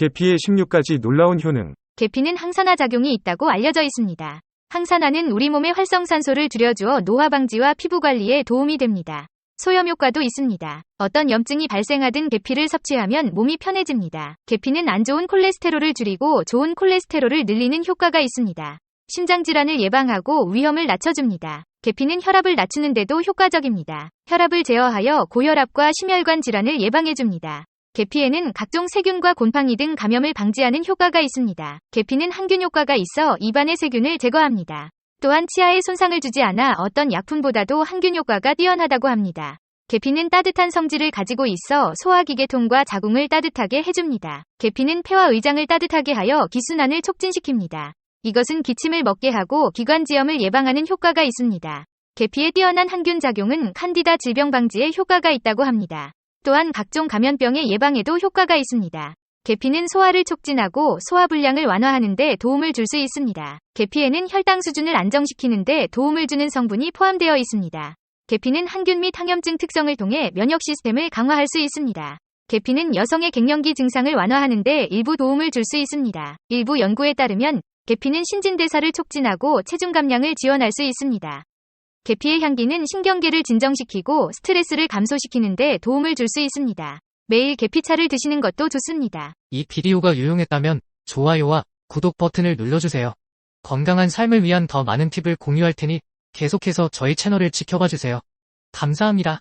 계피의 16가지 놀라운 효능. 계피는 항산화 작용이 있다고 알려져 있습니다. 항산화는 우리 몸에 활성산소를 들여주어 노화 방지와 피부 관리에 도움이 됩니다. 소염 효과도 있습니다. 어떤 염증이 발생하든 계피를 섭취하면 몸이 편해집니다. 계피는 안 좋은 콜레스테롤을 줄이고 좋은 콜레스테롤을 늘리는 효과가 있습니다. 심장 질환을 예방하고 위험을 낮춰줍니다. 계피는 혈압을 낮추는데도 효과적입니다. 혈압을 제어하여 고혈압과 심혈관 질환을 예방해줍니다. 계피에는 각종 세균과 곰팡이 등 감염을 방지하는 효과가 있습니다. 계피는 항균 효과가 있어 입안의 세균을 제거합니다. 또한 치아에 손상을 주지 않아 어떤 약품보다도 항균 효과가 뛰어나다고 합니다. 계피는 따뜻한 성질을 가지고 있어 소화기계통과 자궁을 따뜻하게 해줍니다. 계피는 폐와 의장을 따뜻하게 하여 기순환을 촉진시킵니다. 이것은 기침을 먹게 하고 기관지염을 예방하는 효과가 있습니다. 계피의 뛰어난 항균 작용은 칸디다 질병 방지에 효과가 있다고 합니다. 또한 각종 감염병의 예방에도 효과가 있습니다. 계피는 소화를 촉진하고 소화 불량을 완화하는 데 도움을 줄 수 있습니다. 계피에는 혈당 수준을 안정시키는 데 도움을 주는 성분이 포함되어 있습니다. 계피는 항균 및 항염증 특성을 통해 면역 시스템을 강화할 수 있습니다. 계피는 여성의 갱년기 증상을 완화하는 데 일부 도움을 줄 수 있습니다. 일부 연구에 따르면 계피는 신진대사를 촉진하고 체중 감량을 지원할 수 있습니다. 계피의 향기는 신경계를 진정시키고 스트레스를 감소시키는데 도움을 줄 수 있습니다. 매일 계피차를 드시는 것도 좋습니다. 이 비디오가 유용했다면 좋아요와 구독 버튼을 눌러주세요. 건강한 삶을 위한 더 많은 팁을 공유할 테니 계속해서 저희 채널을 지켜봐 주세요. 감사합니다.